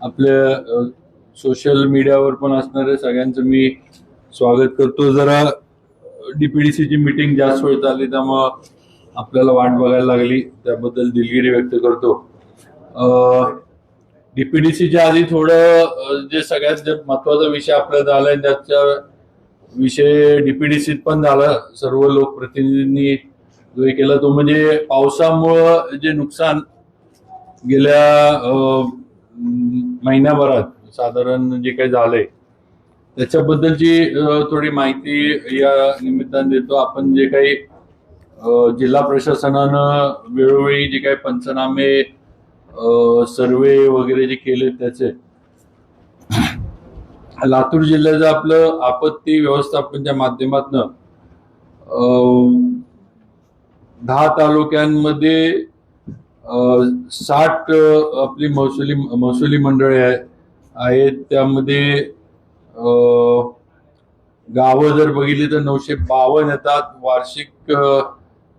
आपल्या सोशल मीडियावर पण असणाऱ्या सगळ्यांचं मी स्वागत करतो. जरा डीपीडीसीची मीटिंग जास्त वेळ चालली त्यामुळं आपल्याला वाट बघायला लागली. त्याबद्दल दिलगिरी व्यक्त करतो. डीपीडीसीच्या आधी थोडं जे सगळ्यात जे महत्त्वाचा विषय आपल्याला आहे त्याच्या विषय डीपीडीसीत पण झाला. सर्व लोकप्रतिनिधींनी जो हे केला तो म्हणजे पावसामुळं जे नुकसान गेल्या महिन्याभरात साधारण जे काही झालंय त्याच्याबद्दलची थोडी माहिती या निमित्ताने देतो. आपण जे काही जिल्हा प्रशासनानं वेळोवेळी जे काही पंचनामे सर्वे वगैरे जे केले त्याचे लातूर जिल्ह्याचं आपलं आपत्ती व्यवस्थापनच्या माध्यमातनं दहा तालुक्यांमध्ये साठ आपली महसुली महसुली मंडळे आहेत त्यामध्ये गावं जर बघितली तर नऊशे बावन्न येतात. वार्षिक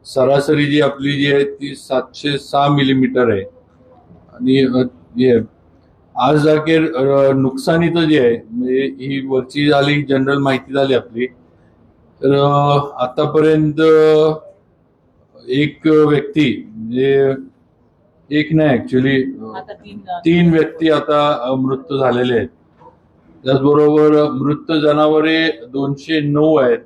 सरासरी जी आपली जी आहे ती सातशे सहा मिलीमीटर आहे. आणि हे आज अखेर नुकसानीचं जे आहे म्हणजे ही वरची झाली जनरल माहिती झाली आपली. तर आतापर्यंत एक व्यक्ती म्हणजे एक नाही ऍक्च्युली तीन व्यक्ती आता अ, मृत्यू झालेले आहेत. त्याचबरोबर मृत जनावरे दोनशे नऊ आहेत.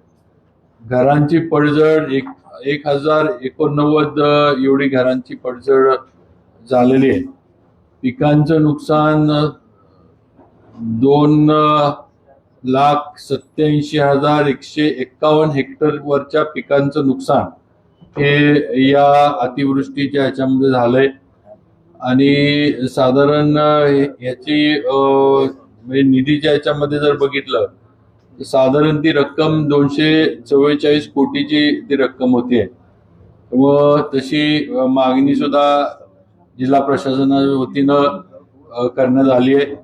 घरांची पडझड एक एक हजार एकोणनव्वद एवढी घरांची पडझड झालेली आहे. पिकांचं नुकसान दोन लाख सत्याऐंशी हजार एकशे एक्कावन्न हेक्टर वरच्या पिकांचं नुकसान हे या अतिवृष्टीच्या ह्याच्यामध्ये झालंय. आणि साधारण याची म्हणजे निधीच्या याच्यामध्ये जर बघितलं तर साधारण ती रक्कम दोनशे चव्वेचाळीस कोटीची ती रक्कम होती. व तशी मागणी सुद्धा जिल्हा प्रशासना वतीनं करण्यात आली आहे.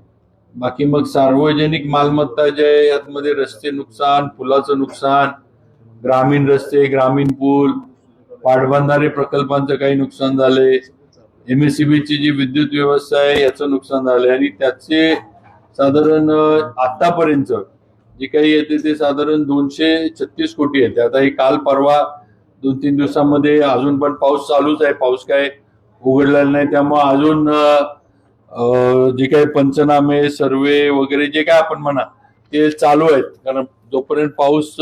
बाकी मग सार्वजनिक मालमत्ता जे आहे यातमध्ये रस्ते नुकसान पुलाचं नुकसान ग्रामीण रस्ते ग्रामीण पूल पाटबंधारे प्रकल्पांचं काही नुकसान झाले. एमएससीबीची जी विद्युत व्यवस्था आहे याचं नुकसान झालंय. आणि त्याचे साधारण आतापर्यंत जे काही येते ते साधारण दोनशे छत्तीस कोटी येते. आता ही काल परवा दोन तीन दिवसामध्ये अजून पण पाऊस चालूच आहे. पाऊस काय उघडलेला नाही. त्यामुळे अजून जे काही पंचनामे सर्वे वगैरे जे काय आपण म्हणा ते चालू आहेत. कारण जोपर्यंत पाऊस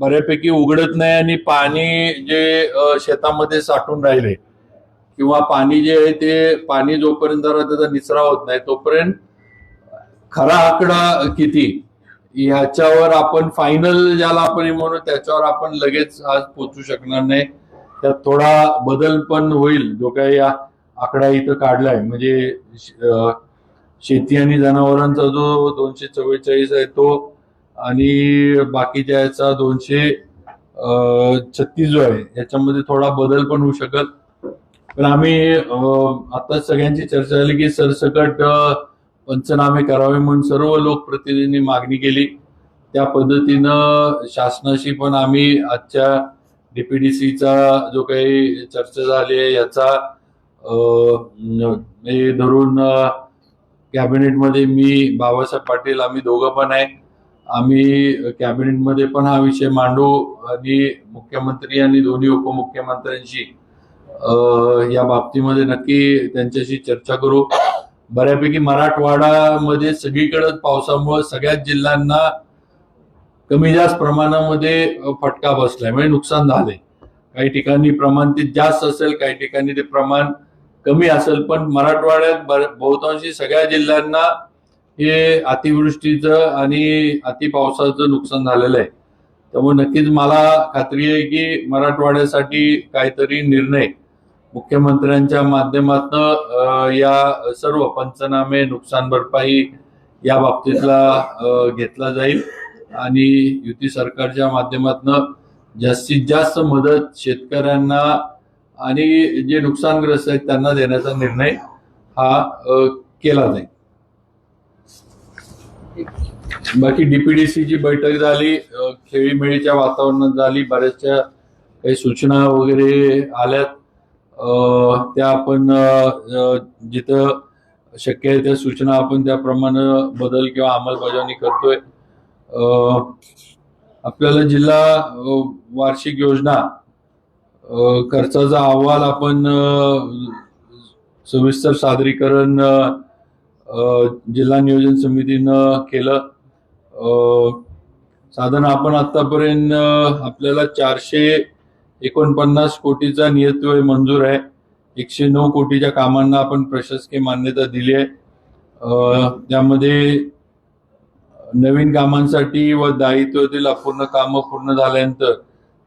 बऱ्यापैकी उघडत नाही आणि पाणी जे शेतामध्ये साठून राहिले किंवा पाणी जे आहे ते पाणी जोपर्यंत जरा त्याचा निचरा होत नाही तोपर्यंत खरा आकडा किती? ह्याच्यावर आपण फायनल ज्याला आपण म्हणू त्याच्यावर आपण लगेच आज पोचू शकणार नाही. त्यात थोडा बदल पण होईल जो काही या आकडा इथं काढलाय. म्हणजे शेती आणि जनावरांचा जो दोनशे चव्वेचाळीस आहे तो आणि बाकीच्या याचा दोनशे छत्तीस जो आहे याच्यामध्ये थोडा बदल पण होऊ शकत पण आम्ही आता सगळ्यांची चर्चा झाली की सरसकट पंचनामे करावे म्हणून सर्व लोकप्रतिनिधींनी मागणी केली. त्या पद्धतीनं शासनाशी पण आम्ही आजच्या डीपीडीसीचा जो काही चर्चा झाली आहे याचा हे धरून कॅबिनेटमध्ये मी बाबासाहेब पाटील आम्ही दोघं पण आहे. आम्ही कॅबिनेटमध्ये पण हा विषय मांडू आणि मुख्यमंत्री आणि दोन्ही उपमुख्यमंत्र्यांशी या बाबतीमध्ये नक्की त्यांच्याशी चर्चा करू. बऱ्यापैकी मराठवाडामध्ये सगळीकडे पावसामुळे सगळ्याच जिल्ह्यांना कमी जास्त प्रमाणामध्ये फटका बसलाय. म्हणजे नुकसान झालंय. काही ठिकाणी प्रमाण ते जास्त असेल काही ठिकाणी ते प्रमाण कमी असेल. पण मराठवाड्यात बहुतांशी सगळ्या जिल्ह्यांना हे अतिवृष्टीचं आणि अतिपावसाचं नुकसान झालेलं आहे. त्यामुळे नक्कीच मला खात्री आहे की मराठवाड्यासाठी काहीतरी निर्णय मुख्यमंत्र्यांच्या माध्यमातून या सर्व पंचनामे नुकसान भरपाई या बाबतीतला घेतला जाईल. आणि युती सरकारच्या माध्यमातून जास्तीत जास्त मदत शेतकऱ्यांना आणि जे नुकसानग्रस्त आहेत त्यांना देण्याचा निर्णय हा केला जाईल. बाकी डीपीडीसीची बैठक झाली खेळीमेळीच्या वातावरणात झाली बऱ्याचशा काही सूचना वगैरे आल्यात. त्या आपण जिथं शक्य आहे त्या सूचना आपण त्याप्रमाणे बदल किंवा अंमलबजावणी करतोय. आपल्याला जिल्हा वार्षिक योजना खर्चाचा अहवाल आपण सविस्तर सादरीकरण जिल्हा नियोजन समितीनं केलं. साधारण आपण आतापर्यंत आपल्याला चारशे एकोणपन्नास कोटीचा नियतव्यय मंजूर आहे. एकशे नऊ कोटीच्या कामांना आपण प्रशासकीय मान्यता दिली आहे. त्यामध्ये नवीन कामांसाठी व दायित्वातील अपूर्ण कामं पूर्ण झाल्यानंतर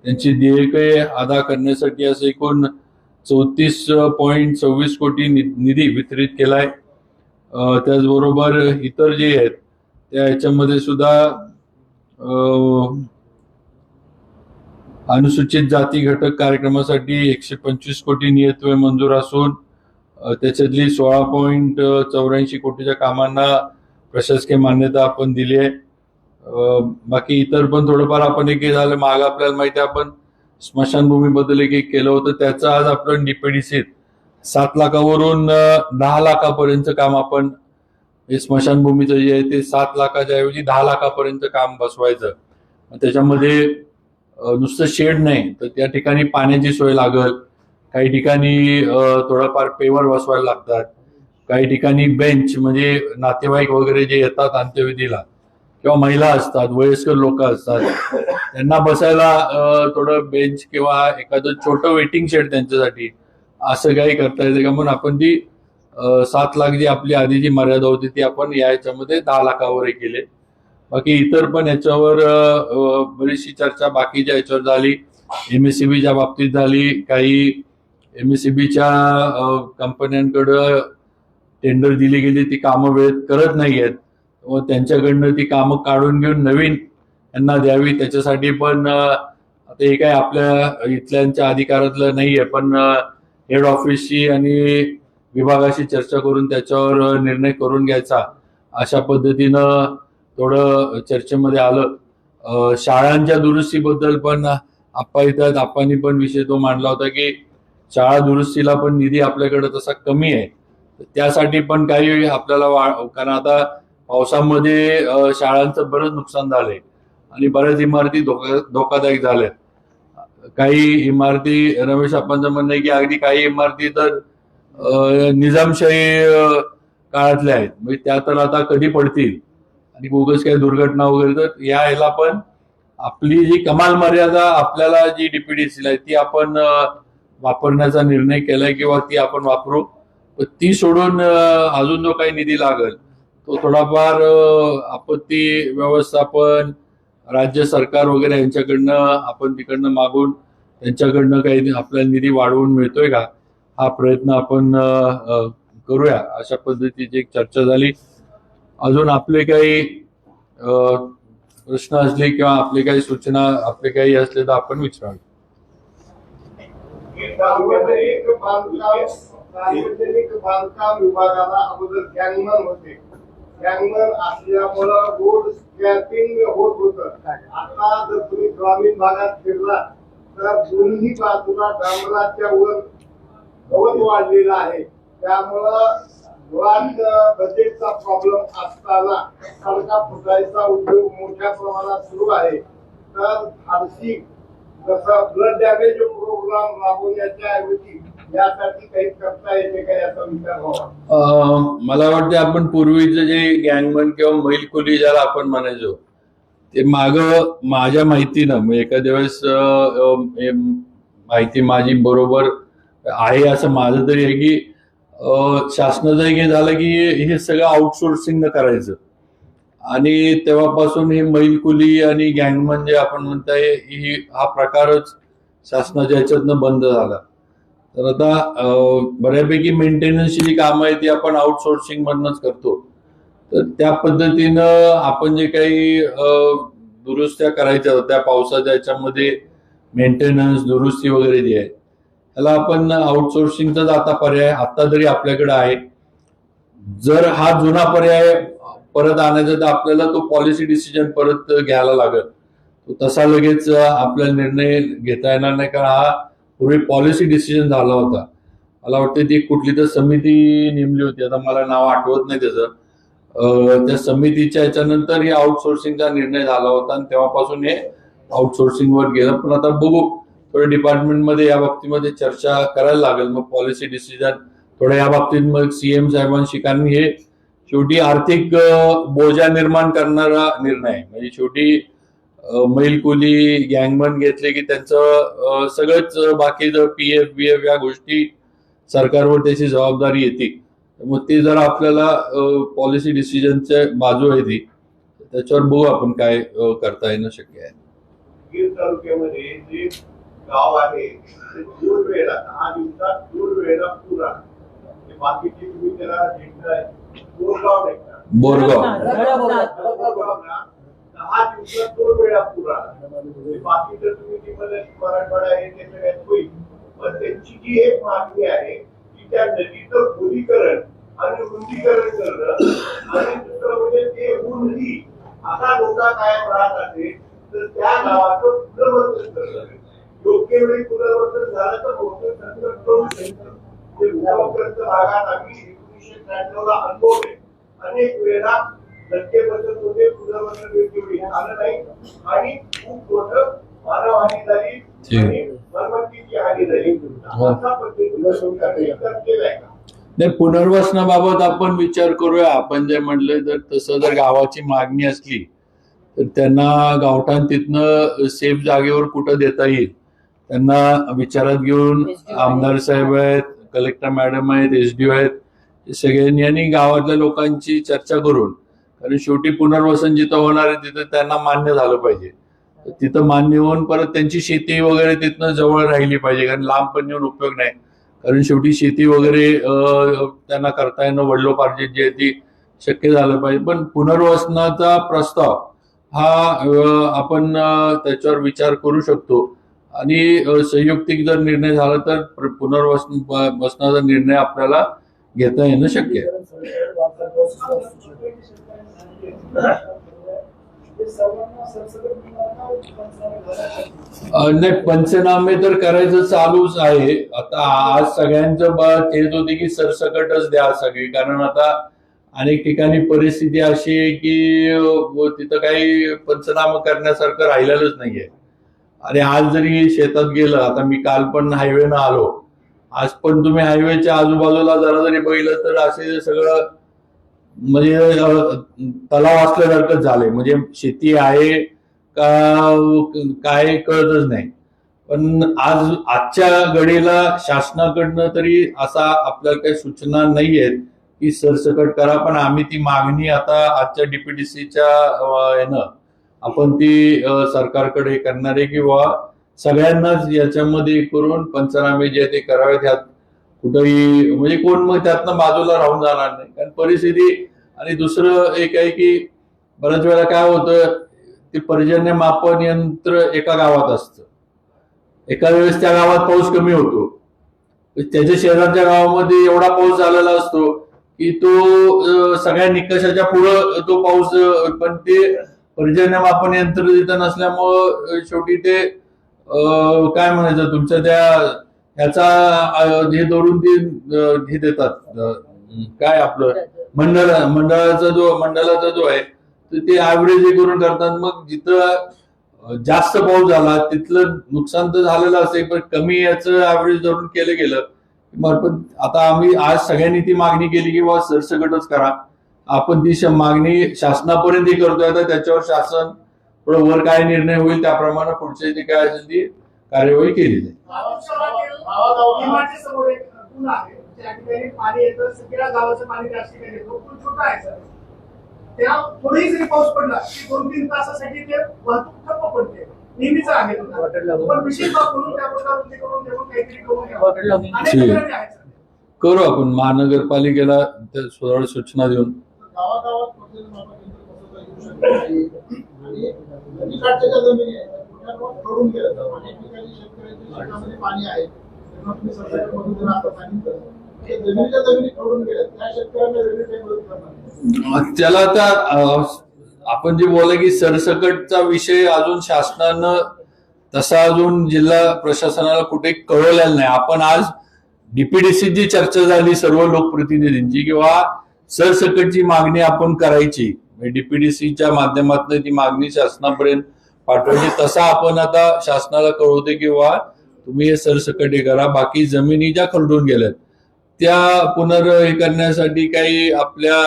त्यांची देयके अदा करण्यासाठी असं एकूण चौतीस पॉईंट सव्वीस कोटी नि- निधी वितरित केलाय. आहे त्याचबरोबर इतर जे आहेत त्या ह्याच्यामध्ये सुद्धा अनुसूचित जाती घटक कार्यक्रमासाठी एकशे पंचवीस कोटी नियतव्य मंजूर असून त्याच्यातली सोळा पॉईंट चौऱ्याऐंशी कोटीच्या कामांना प्रशासकीय मान्यता आपण दिली आहे. बाकी इतर पण थोडंफार आपण एक हे झालं माग आपल्याला माहिती आहे आपण स्मशानभूमीबद्दल एक एक केलं होतं. त्याचं आज आपण डीपीडीसीत सात लाखावरून दहा लाखापर्यंत काम आपण हे स्मशानभूमीचं जे आहे ते सात लाखाच्या ऐवजी दहा लाखापर्यंत काम बसवायचं. त्याच्यामध्ये नुसतं शेड नाही. तर त्या ठिकाणी पाण्याची सोय लागल. काही ठिकाणी अ, थोडंफार पेवर बसवायला लागतात. काही ठिकाणी बेंच म्हणजे नातेवाईक वगैरे जे येतात अंत्यविधीला किंवा महिला असतात वयस्कर लोक असतात त्यांना बसायला थोडं बेंच किंवा एखादं छोटं वेटिंग शेड त्यांच्यासाठी असं काही करता येतं का? म्हणून आपण ती सात लाख जी आपली आधी जी मर्यादा होती ती आपण या याच्यामध्ये दहा लाखावर केले. बाकी इतर पण याच्यावर बरीचशी चर्चा बाकीच्या याच्यावर झाली एमएससीबीच्या बाबतीत झाली काही एमएससीबीच्या कंपन्यांकडं टेंडर दिली गेली ती कामं वेळेत करत नाही आहेत व त्यांच्याकडनं ती कामं काढून घेऊन नवीन यांना द्यावी त्याच्यासाठी पण आता हे काय आपल्या इथल्यांच्या अधिकारातलं नाहीये पण हेड ऑफिसशी आणि विभागाशी चर्चा करून त्याच्यावर निर्णय करून घ्यायचा. अशा पद्धतीनं थोडं चर्चेमध्ये आलं. शाळांच्या दुरुस्तीबद्दल पण आप्पा इथं आप्पांनी पण विषय तो मांडला होता की शाळा दुरुस्तीला पण निधी आपल्याकडे तसा कमी आहे. त्यासाठी पण काही आपल्याला वा कारण आता पावसामध्ये शाळांचं बरंच नुकसान झालंय. आणि बऱ्याच इमारती धोका धोकादायक झाल्यात. काही इमारती रमेश आप्पांचं म्हणणं आहे की अगदी काही इमारती तर निजामशाही काळातल्या आहेत. म्हणजे त्या तर आता कधी पडतील? आणि बोगस काही दुर्घटना वगैरे तर या ह्याला पण आपली जी कमाल मर्यादा आपल्याला जी डीपीडीसी आहे ती आपण वापरण्याचा निर्णय केलाय किंवा ती आपण वापरू. ती सोडून अजून जो काही निधी लागेल तो थोडाफार आपत्ती व्यवस्थापन राज्य सरकार वगैरे यांच्याकडनं आपण तिकडनं मागून त्यांच्याकडनं काही आपल्याला निधी वाढवून मिळतोय का? हा प्रयत्न आपण करूया. अशा पद्धतीची एक चर्चा झाली. अजून आपले काही प्रश्न असले किंवा आपले काही सूचना आपले काही असले तर आपण विचारावे सार्वजनिक बांधकाम सार्वजनिक बांधकाम विभागाला अगोदर गँगमन होते. गँगमन असल्यामुळं रोड स्क्रॅपिंग होत होत. आता जर तुम्ही ग्रामीण भागात फिरला तर दोन्ही बाजूला डांबराच्या वर गवत वाढलेला आहे. त्यामुळं मुळात बजेटचा प्रॉब्लेम असताना खडका फुटायचा उद्योग मोठ्या प्रमाणात सुरू आहे. तर फारशी जसं ब्लड डॅमेज प्रोग्राम राबवण्याच्या ऐवजी यासाठी काही करता येते का याचा विचार व्हावा? मला वाटते आपण पूर्वीचं जे गँगमन किंवा मैल कुली ज्याला आपण म्हणायचो ते माग माझ्या माहितीनं म्हणजे एखाद्या वेळेस हे माहिती माझी बरोबर आहे असं माझं तरी आहे की शासनाचं हे झालं की हे सगळं आउटसोर्सिंग करायचं. आणि तेव्हापासून हे मैलकुली आणि गँगमन जे म्हणजे आपण म्हणताय ही हा प्रकारच शासनाच्या ह्याच्यातनं बंद झाला. तर आता बऱ्यापैकी मेंटेनन्सची जी कामं आहे ती आपण आउटसोर्सिंग मधनच करतो. तर त्या पद्धतीनं आपण जे काही दुरुस्त्या करायच्या त्या पावसाच्या याच्यामध्ये मेंटेनन्स दुरुस्ती वगैरे जी आहे त्याला आपण आउटसोर्सिंगचाच आता पर्याय आता तरी आपल्याकडे आहे जर हा जुना पर्याय परत आणायचा तर आपल्याला तो पॉलिसी डिसिजन परत घ्यायला लागेल. तो तसा लगेच आपल्याला निर्णय घेता येणार नाही कारण हा पूर्वी पॉलिसी डिसिजन झाला होता. मला वाटतं ती कुठली तर समिती नेमली होती. आता मला नाव आठवत नाही त्याचं. त्या समितीच्या याच्यानंतर हे आउटसोर्सिंगचा निर्णय झाला होता आणि तेव्हापासून हे आउटसोर्सिंगवर गेलं. पण आता बघू. थोडं डिपार्टमेंटमध्ये या बाबतीमध्ये चर्चा करायला लागेल. मग पॉलिसी डिसिजन थोडं या बाबतीत मग सीएम साहेबांशी. कारण हे शेवटी आर्थिक बोजा निर्माण करणारा निर्णय. म्हणजे शेवटी मैल कुली गँगमन घेतले की त्यांचं सगळंच सगळंच बाकीचं पी एफ बी एफ या गोष्टी सरकारवर त्याची जबाबदारी येते. मग ते जर आपल्याला पॉलिसी डिसिजनच्या बाजू आहे ती त्याच्यावर बघू आपण काय करता येणं शक्य आहे. तालुक्यामध्ये गाव आहे दोन वेळा दहा दिवसात दोन वेळेला पूर आला. ते बाकीचे तुम्ही त्याला भेटताय बोरगाव भेटता बोरगाव. बोरगावला दहा दिवसात दोन वेळा पूर आला. ते बाकी तर तुम्ही ती मदत मराठवाडा आहे ते सगळ्यात होईल पण त्यांची जी एक मागणी आहे की त्या नदीचं खोलीकरण आणि रुंदीकरण करणं आणि दुसरं म्हणजे ते ऊनही आता लोका कायम राहत असेल तर त्या गावाचं पुनर्वसन करणं. योग्य वेळी पुनर्वसन झालं तर मोठं संकट करू शकतं. ते भूकंपग्रस्त भागात आम्ही एकोणीसशे अनुभवले अनेक वेळा धक्केबद्दल होते पुनर्वसन योग्य वेळी झालं नाही. आणि खूप मोठं मानवहानी झाली ठीक. आणि मालमत्तेची हानी झाली. अशा पद्धतीनं विचार केलाय का? नाही पुनर्वसनाबाबत आपण विचार करूया. आपण जे म्हणलं जर तसं जर गावाची मागणी असली तर त्यांना गावठाण तिथनं सेफ जागेवर कुठं देता येईल? त्यांना विचारात घेऊन आमदार साहेब आहेत कलेक्टर मॅडम आहेत एस डी आहेत हे सगळ्यांनी आणि गावातल्या लोकांची चर्चा करून कारण शेवटी पुनर्वसन जिथं होणार आहे तिथं त्यांना मान्य झालं पाहिजे. तिथं मान्य होऊन परत त्यांची शेती वगैरे तिथनं जवळ राहिली पाहिजे कारण लांब पण येऊन उपयोग नाही. कारण शेवटी शेती वगैरे त्यांना करता येणं वडिलोपार्जित जी आहे ती शक्य झालं पाहिजे. पण पुनर्वसनाचा प्रस्ताव हा आपण त्याच्यावर विचार करू शकतो. आणि संयुक्तिक जर निर्णय झाला तर पुनर्वसन बसनाचा निर्णय आपल्याला घेता येणं शक्य आहे. नाही पंचनामे तर करायचं चालूच आहे. आता आज सगळ्यांचं तेच होते की सरसकटच द्या सगळी. कारण आता अनेक ठिकाणी परिस्थिती अशी आहे की तिथं काही पंचनामा करण्यासारखं राहिलेलंच नाहीये. आणि आज जरी शेतात गेलं आता मी काल पण हायवेनं आलो. आज पण तुम्ही हायवेच्या आजूबाजूला जरा जरी बघितलं तर असे सगळं म्हणजे तलाव असल्यासारखंच झालंय. म्हणजे शेती आहे का काय कळतच नाही. पण आज आजच्या घडीला शासनाकडनं तरी असा आपल्याला काही सूचना नाही आहेत की सरसकट करा. पण आम्ही ती मागणी आता आजच्या डीपीडीसीच्या यानं आपण ती सरकारकडे करणार आहे किंवा सगळ्यांनाच याच्यामध्ये करून पंचनामे जे ते करावे त्यात कुठंही म्हणजे कोण मग त्यातनं बाजूला राहून जाणार नाही. कारण परिस्थिती आणि दुसरं एक आहे की बऱ्याच वेळा काय होतं ते पर्जन्य मापन यंत्र एका गावात असतं. एका वेळेस त्या गावात पाऊस कमी होतो. त्याच्या शेजारच्या गावामध्ये एवढा पाऊस झालेला असतो की तो सगळ्या निकषाच्या पुढं तो पाऊस पण ते पर्जन्य मापन यंत्र तिथं नसल्यामुळं शेवटी ते काय म्हणायचं तुमच्या त्या ह्याचा हे धरून ते हे देतात. काय आपलं मंडळ मंडळाचा जो मंडळाचा जो आहे तर ते ऍव्हरेज हे करून करतात. मग जिथं जास्त पाऊस झाला तिथलं नुकसान तर झालेलं असेल पण कमी याचं ऍव्हरेज धरून केलं गेलं पण आता आम्ही आज सगळ्यांनी ती मागणी केली की बाबा सरसकटच करा. आपण ती मागणी शासनापर्यंत ही करतोय आता त्याच्यावर शासन थोडं वर काय निर्णय होईल त्याप्रमाणे पुढची जी काय असेल ती कार्यवाही केली जाईल त्या जरी पाऊस पडला की दोन तीन तासासाठी ते वाहतूक ठप्प पडते नेहमीच आहे. पण विशेष त्या करून काहीतरी करून. करू आपण महानगरपालिकेला सूचना देऊन गावागावात पडलेलं बसवता येऊ शकतं. आणि नदीकाठच्या जमिनी आहेत, त्या गेलं तर अनेक ठिकाणी शेतकऱ्यांच्या शेतामध्ये पाणी आहे. तुम्ही सरकारमधून जर आता सांगितलं म्हणजे जमिनीच्या जमिनी गेल्या त्या शेतकऱ्यांना वेगळी काही मदत करणार त्याला आता आपण जे बोला की सरसकटचा विषय अजून शासनानं तसा अजून जिल्हा प्रशासनाला कुठे कळवलेला नाही. आपण आज डीपीडीसीची चर्चा झाली सर्व लोकप्रतिनिधींची किंवा सरसकटची मागणी आपण करायची. म्हणजे डीपीडीसीच्या माध्यमातून ती मागणी शासनापर्यंत पाठवायची. तसा आपण आता शासनाला कळवते किंवा तुम्ही हे सरसकट हे करा. बाकी जमिनी ज्या खरडून गेल्यात त्या पुनर् हे करण्यासाठी काही आपल्या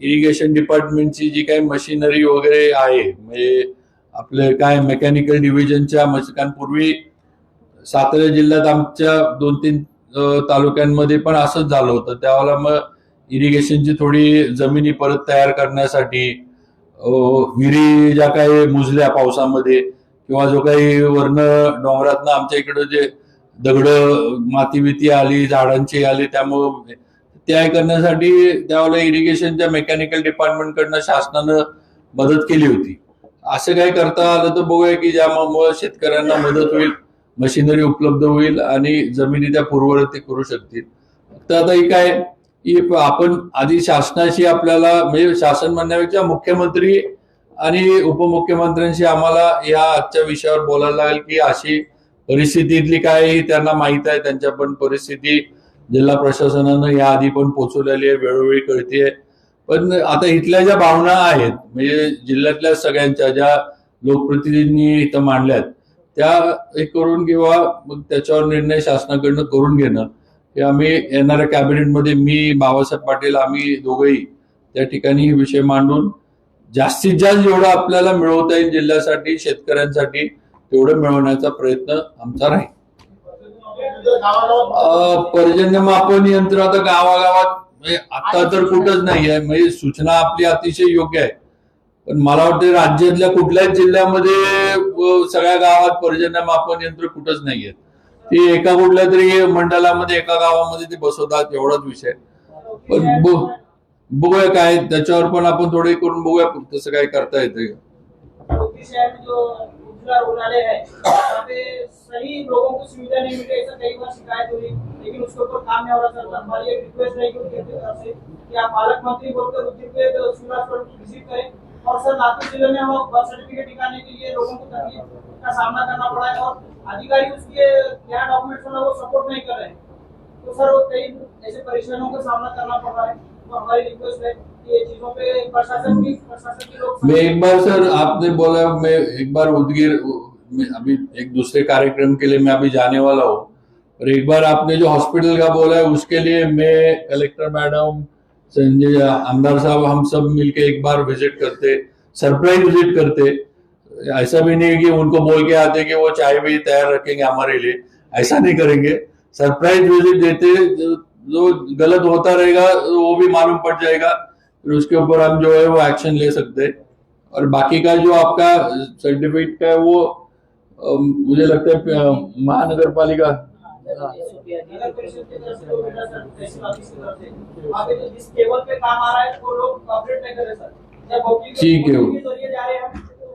इरिगेशन डिपार्टमेंटची जी काही मशिनरी वगैरे आहे म्हणजे आपले काय मेकॅनिकल डिव्हिजनच्या मशिकांपूर्वी सातारा जिल्ह्यात आमच्या दोन तीन तालुक्यांमध्ये पण असंच झालं होतं. त्यावेळेला मग इरिगेशनची थोडी जमिनी परत तयार करण्यासाठी विहिरी ज्या काही मुजल्या पावसामध्ये किंवा जो काही वर्ण डोंगरातनं आमच्या इकडं जे दगड माती बिती आली झाडांची आली त्यामुळं त्या करण्यासाठी त्यावेळेला इरिगेशनच्या मेकॅनिकल डिपार्टमेंटकडनं शासनानं मदत केली होती. असं काय करता आलं तर बघूया की ज्यामुळे शेतकऱ्यांना मदत होईल मशिनरी उपलब्ध होईल आणि जमिनी त्या पूर्ववर्ती करू शकतील. फक्त आता ही काय आपण आधी शासनाशी आपल्याला म्हणजे शासन म्हणण्यापेक्षा मुख्यमंत्री आणि उपमुख्यमंत्र्यांशी आम्हाला या आजच्या विषयावर बोलायला लागेल की अशी परिस्थितीतली काय त्यांना माहीत आहे त्यांच्या पण परिस्थिती. जिल्हा प्रशासनानं याआधी पण पोचवलेली आहे वेळोवेळी कळतीये पण आता इथल्या ज्या भावना आहेत म्हणजे जिल्ह्यातल्या सगळ्यांच्या ज्या लोकप्रतिनिधींनी इथं मांडल्यात त्या हे करून किंवा मग त्याच्यावर निर्णय शासनाकडनं करून घेणं आम्ही येणाऱ्या कॅबिनेटमध्ये मी बाबासाहेब पाटील आम्ही दोघंही त्या ठिकाणी हे विषय मांडून जास्तीत जास्त जेवढं आपल्याला मिळवता येईल जिल्ह्यासाठी शेतकऱ्यांसाठी तेवढं मिळवण्याचा प्रयत्न आमचा राहील. पर्जन्यमापन यंत्र आता गावागावात म्हणजे आता तर कुठंच नाही आहे. म्हणजे सूचना आपली अतिशय योग्य आहे. पण मला वाटतं राज्यातल्या कुठल्याच जिल्ह्यामध्ये सगळ्या गावात पर्जन्यमापन यंत्र कुठंच नाहीये ती एका कुठल्या तरी मंडळामध्ये एका गावामध्ये ते बसवतात एवढाच विषय. पण बघूया काय त्याच्यावर पण आपण थोडे करून बघूया तसं काय करता येते. सुविधा काम सर और सर लातूर जिले में हम बर्थ सर्टिफिकेट निकालने के लिए लोगों को तकलीफ का सामना करना पड़ा है और अधिकारी उसके यहाँ डॉक्यूमेंट्स वो सपोर्ट नहीं कर रहे तो सर, वो कई ऐसे परेशानियों का सामना करना पड़ रहा है। तो हमारी रिक्वेस्ट है मैं एक बार, सर, आपने बोला, मैं एक बार उदगीर, अभी एक दूसरे कार्यक्रम के लिए मैं अभी जाने वाला हूँ। और एक बार आपने जो हॉस्पिटल का बोला है, उसके लिए मैं कलेक्टर मैडम संजय, आमदार साहब, हम सब मिलके एक बार विज़िट करते सरप्राइज़ विज़िट करते। ऐसा भी नहीं है कि उनको बोल के आते कि वो चाय भी तैयार रखेंगे हमारे लिए। ऐसा नहीं करेंगे। सरप्राइज़ विज़िट देते जो, गलत होता रहेगा वो भी मालूम पड़ जाएगा। फिर उसके ऊपर हम जो है वो एक्शन ले सकते हैं। और बाकी का जो आपका सर्टिफिकेट का है वो मुझे लगता है महानगर पालिका है वकील के- ठीक है।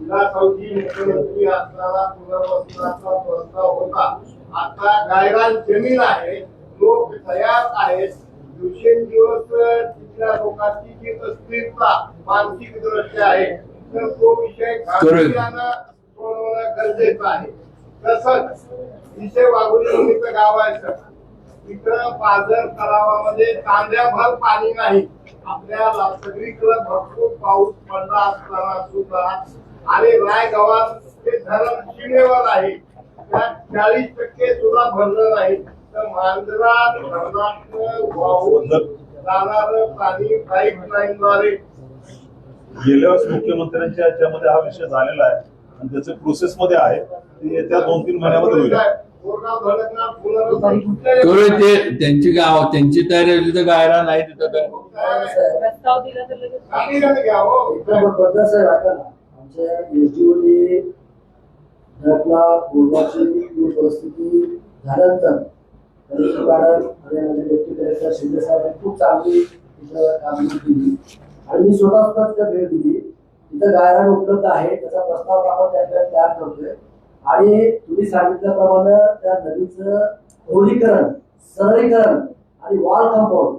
खडकला विलासरावजी मुख्यमंत्री असताना पुनर्वसनाचा प्रस्ताव होता. आता गायरान जमीन आहे लोक तयार आहेत. दिवसेंदिवस तिथल्या लोकांची जी अस्थिरता मानसिक दृष्ट्या आहे तर तो विषय गांभीर्यानं सोडवणं गरजेचं आहे. तसंच विषय वाघोली गाव आहे तिथं तिकडं पाझर तलावामध्ये तांब्याभर पाणी नाही. आपल्या सगळीकडे भरपूर पाऊस पडला असताना सुद्धा आणि रायगावात ते धरण सीमेवर आहे. त्यात चाळीस टक्के सुद्धा भरलं नाही तर मांजरा धरणात वाहून जाणार पाणी पाईपलाईनद्वारे गेल्या वेळेस मुख्यमंत्र्यांच्या याच्यामध्ये हा विषय झालेला आहे. आणि त्याचे प्रोसेस मध्ये आहे. ते येत्या दोन तीन महिन्यामध्ये होईल. ते. त्यांची गाव त्यांची तयारी झाली तर गायरा नाही तिथं काय प्रस्ताव दिला तर लगेच. आमच्या एसडीओने घरातला पूर्वाची पूर परिस्थिती झाल्यानंतर कलेक्टर मॅडम आणि माझे डेप्टी कलेक्टर शिंदे साहेब खूप चांगली तिथं कामगिरी केली. आणि मी स्वतः सुद्धा तिथं भेट दिली. तिथं गायरान उपलब्ध आहे त्याचा प्रस्ताव आपण त्या तयार करतोय. आणि तुम्ही सांगितल्याप्रमाणे त्या नदीचं खोलीकरण सरळीकरण आणि वॉल कंपाऊंड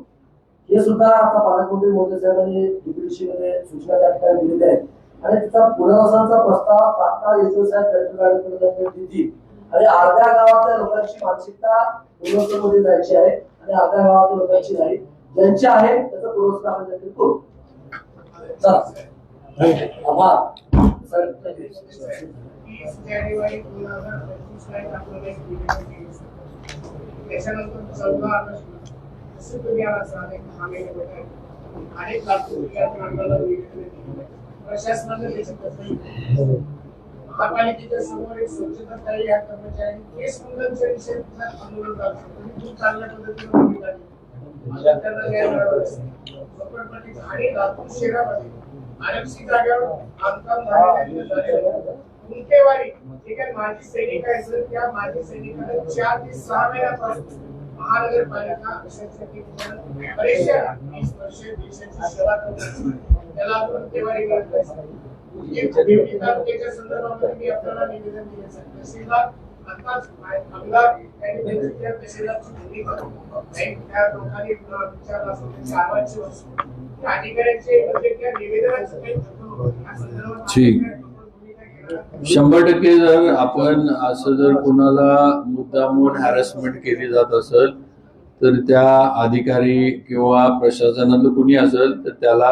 हे सुद्धा आता पालकमंत्री मोदी साहेबांनी DPDC मध्ये सूचना त्या ठिकाणी दिलेल्या आहेत. आणि तिचा पुनर्वसनाचा प्रस्ताव तात्काळ येतो साहेब दिली आणि अर्ध्या गावातल्या लोकांची मानसिकता पूर्वस्वरमध्ये जायची आहे आणि अर्ध्या गावातल्या लोकांची नाही. ज्यांची आहे त्याचं पूर्वस्वर आपण देखील करू जानेवारी दोन हजार आपल्याला एक निवेदन केलं त्याच्यानंतर चौदा ऑगस्ट जसं तुम्ही अनेक प्रशासनाने त्याची दखल घेतली. महापालिकेच्या समोर एक स्वच्छता या कर्मचाऱ्यांनी केस मुलांच्या आंदोलन चालू खूप चांगल्या पद्धतीने भूमिका. मला त्यांना आणि लातूर शहरामध्ये आरक्षित जागेवर बांधकाम झालेलं जे काही माजी सैनिक आहे सर त्या माजी सैनिकांना चार ते सहा महिन्यापासून महानगरपालिका अशासाठी परेशान वीस वर्ष देशाची सेवा करण्याची त्याला तालुक्याच्या संदर्भामध्ये मी आपल्याला निवेदन तहसीलदार आताच आमदार यांनी त्यांची त्या तहसीलदारची भूमिका नाही त्या लोकांनी विचारला असेल त्यांची आवाजची वस्तू त्या अधिकाऱ्यांचे म्हणजे त्या निवेदनाचं काही. या संदर्भात शंभर टक्के जर आपण असं जर कुणाला मुद्दामून हॅरेसमेंट केली जात असेल तर त्या अधिकारी किंवा प्रशासनातलं कुणी असेल तर त्याला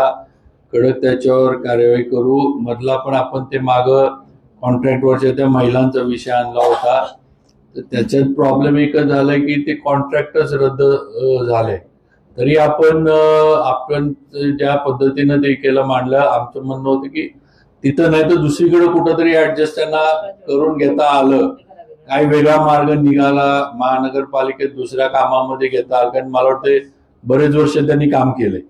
कडक त्याच्यावर कार्यवाही करू. मधला पण आपण ते माग कॉन्ट्रॅक्टवरच्या त्या महिलांचा विषय आणला होता. तर त्याच्यात प्रॉब्लेम एकच झालाय की ते कॉन्ट्रॅक्टच रद्द झाले. तरी आपण आपण ज्या पद्धतीनं ते केलं मांडलं आमचं म्हणणं होतं की तिथं नाही तर दुसरीकडे कुठंतरी ऍडजस्ट त्यांना करून घेता आलं. काही वेगळा मार्ग निघाला महानगरपालिकेत दुसऱ्या कामामध्ये घेता आलं. कारण मला वाटतं बरेच वर्ष त्यांनी काम केलंय.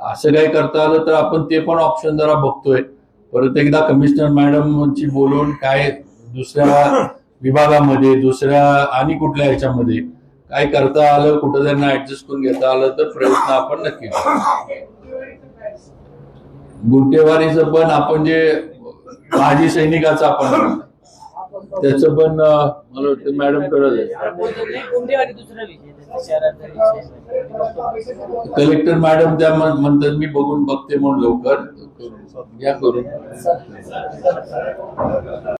असं काही करता आलं तर आपण ते पण ऑप्शन जरा बघतोय. परत एकदा कमिशनर मॅडमची बोलून काय दुसऱ्या विभागामध्ये दुसऱ्या आणि कुठल्या ह्याच्यामध्ये काय करता आलं कुठं त्यांना ऍडजस्ट करून घेता आलं तर प्रयत्न आपण नक्की गुंटेवारीचं पण आपण जे माजी सैनिकाचं आपण त्याचं पण मला वाटतं मॅडम शहराचा विषय कलेक्टर मॅडम त्या म्हण- म्हणतात मी बघून बघते म्हणून लवकर. या करून.